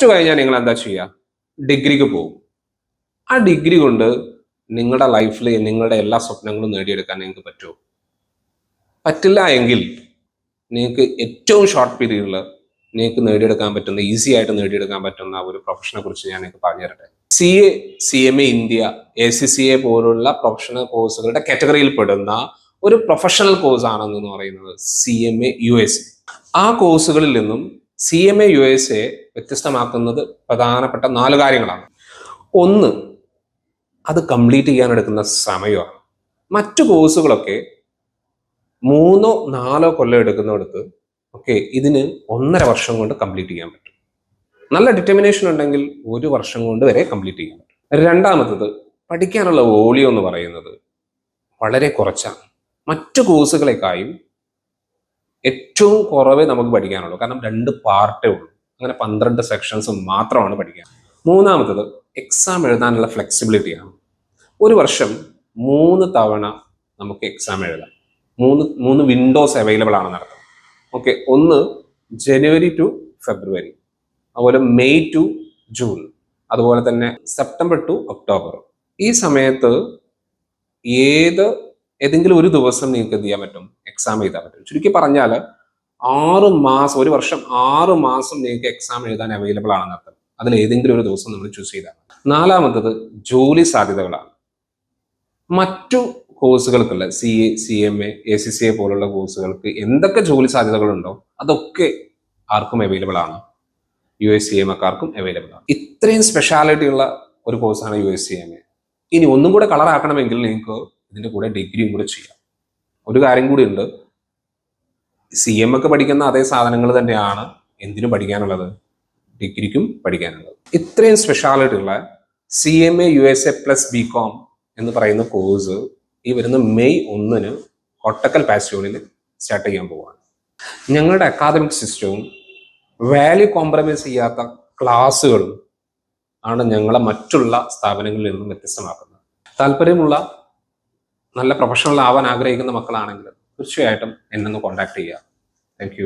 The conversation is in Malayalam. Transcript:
ടു കഴിഞ്ഞാൽ നിങ്ങൾ എന്താ ചെയ്യുക ഡിഗ്രിക്ക് പോകും ആ ഡിഗ്രി കൊണ്ട് നിങ്ങളുടെ ലൈഫിൽ നിങ്ങളുടെ എല്ലാ സ്വപ്നങ്ങളും നേടിയെടുക്കാൻ നിങ്ങൾക്ക് പറ്റുമോ പറ്റില്ല എങ്കിൽ നിങ്ങൾക്ക് ഏറ്റവും ഷോർട്ട് പീരീഡിൽ നിങ്ങൾക്ക് നേടിയെടുക്കാൻ പറ്റുന്ന ഈസി ആയിട്ട് നേടിയെടുക്കാൻ പറ്റുന്ന ഒരു പ്രൊഫഷനെ കുറിച്ച് ഞാൻ നിങ്ങൾക്ക് പറഞ്ഞു തരട്ടെ. C A C M A India A C C A പോലുള്ള പ്രൊഫഷണൽ കോഴ്സുകളുടെ കാറ്റഗറിയിൽ പെടുന്ന ഒരു പ്രൊഫഷണൽ കോഴ്സ് ആണെന്ന് പറയുന്നത് C M A U S ആ കോഴ്സുകളിൽ നിന്നും C M A U S A വ്യത്യസ്തമാക്കുന്നത് പ്രധാനപ്പെട്ട നാല് കാര്യങ്ങളാണ്. ഒന്ന് അത് കംപ്ലീറ്റ് ചെയ്യാൻ എടുക്കുന്ന സമയമാണ്. മറ്റു കോഴ്സുകളൊക്കെ മൂന്നോ നാലോ കൊല്ലം എടുക്കുന്നിടത്ത് ഓക്കെ ഇതിന് ഒന്നര വർഷം കൊണ്ട് കംപ്ലീറ്റ് ചെയ്യാൻ പറ്റും. നല്ല ഡിറ്റർമിനേഷൻ ഉണ്ടെങ്കിൽ ഒരു വർഷം കൊണ്ട് വരെ കംപ്ലീറ്റ് ചെയ്യാൻ പറ്റും. രണ്ടാമത്തത് പഠിക്കാനുള്ള വോളിയം എന്ന് പറയുന്നത് വളരെ കുറച്ചാണ്. മറ്റു കോഴ്സുകളെക്കായും ഏറ്റവും കുറവേ നമുക്ക് പഠിക്കാനുള്ളൂ. കാരണം രണ്ട് പാർട്ടേ ഉള്ളൂ. അങ്ങനെ പന്ത്രണ്ട് സെക്ഷൻസ് മാത്രമാണ് പഠിക്കാൻ മൂന്നാമത്തത് എക്സാം എഴുതാനുള്ള ഫ്ലെക്സിബിലിറ്റിയാണ് ഒരു വർഷം മൂന്ന് തവണ നമുക്ക് എക്സാം എഴുതാം. മൂന്ന് മൂന്ന് വിൻഡോസ് അവൈലബിൾ ആണ് നടത്തുന്നത്. ഓക്കെ ഒന്ന് ജനുവരി ടു ഫെബ്രുവരി അതുപോലെ മെയ് ടു ജൂൺ അതുപോലെ തന്നെ സെപ്റ്റംബർ ടു ഒക്ടോബർ ഈ സമയത്ത് ഏത് ഏതെങ്കിലും ഒരു ദിവസം നിങ്ങൾക്ക് എന്ത് ചെയ്യാൻ പറ്റും? എക്സാം എഴുതാൻ പറ്റും. ചുരുക്കി പറഞ്ഞാൽ ആറ് മാസം ഒരു വർഷം ആറ് മാസം നിങ്ങൾക്ക് എക്സാം എഴുതാൻ അവൈലബിൾ ആണെന്ന് അർത്ഥം. അതിൽ ഏതെങ്കിലും ഒരു ദിവസം നമ്മൾ ചൂസ് ചെയ്താൽ നാലാമത്തത് ജോലി സാധ്യതകളാണ്. മറ്റു കോഴ്സുകൾക്കുള്ള C A C M A A C C A പോലുള്ള കോഴ്സുകൾക്ക് എന്തൊക്കെ ജോലി സാധ്യതകളുണ്ടോ അതൊക്കെ ആർക്കും അവൈലബിൾ ആണ്. യു എസ് സി എം എക്കാർക്കും അവൈലബിൾ ആണ്. ഇത്രയും സ്പെഷ്യാലിറ്റി ഉള്ള ഒരു കോഴ്സാണ് U S C M A ഇനി ഒന്നും കൂടെ കളറാക്കണമെങ്കിൽ നിങ്ങൾക്ക് ഇതിന്റെ കൂടെ ഡിഗ്രിയും കൂടെ ചെയ്യാം. ഒരു കാര്യം കൂടി ഉണ്ട്. സി എം ഒക്കെ പഠിക്കുന്ന അതേ സാധനങ്ങൾ തന്നെയാണ് എന്തിനു പഠിക്കാനുള്ളത്? ഡിഗ്രിക്കും പഠിക്കാനുള്ളത്. ഇത്രയും സ്പെഷ്യാലിറ്റി ഉള്ള C M A U S A plus B com എന്ന് പറയുന്ന കോഴ്സ് ഈ വരുന്ന മെയ് ഒന്നിന് ഒട്ടക്കൽ പാസ്റ്റോണിൽ സ്റ്റാർട്ട് ചെയ്യാൻ പോവുകയാണ് ഞങ്ങളുടെ അക്കാദമിക് സിസ്റ്റവും വാല്യൂ കോംപ്രമൈസ് ചെയ്യാത്ത ക്ലാസ്സുകളും ആണ് ഞങ്ങളെ മറ്റുള്ള സ്ഥാപനങ്ങളിൽ നിന്നും വ്യത്യസ്തമാക്കുന്നത്. താല്പര്യമുള്ള നല്ല പ്രൊഫഷണൽ ആവാൻ ആഗ്രഹിക്കുന്ന മക്കളാണെങ്കിൽ തീർച്ചയായിട്ടും എന്നെ ഒന്ന് കോൺടാക്ട് ചെയ്യുക. താങ്ക്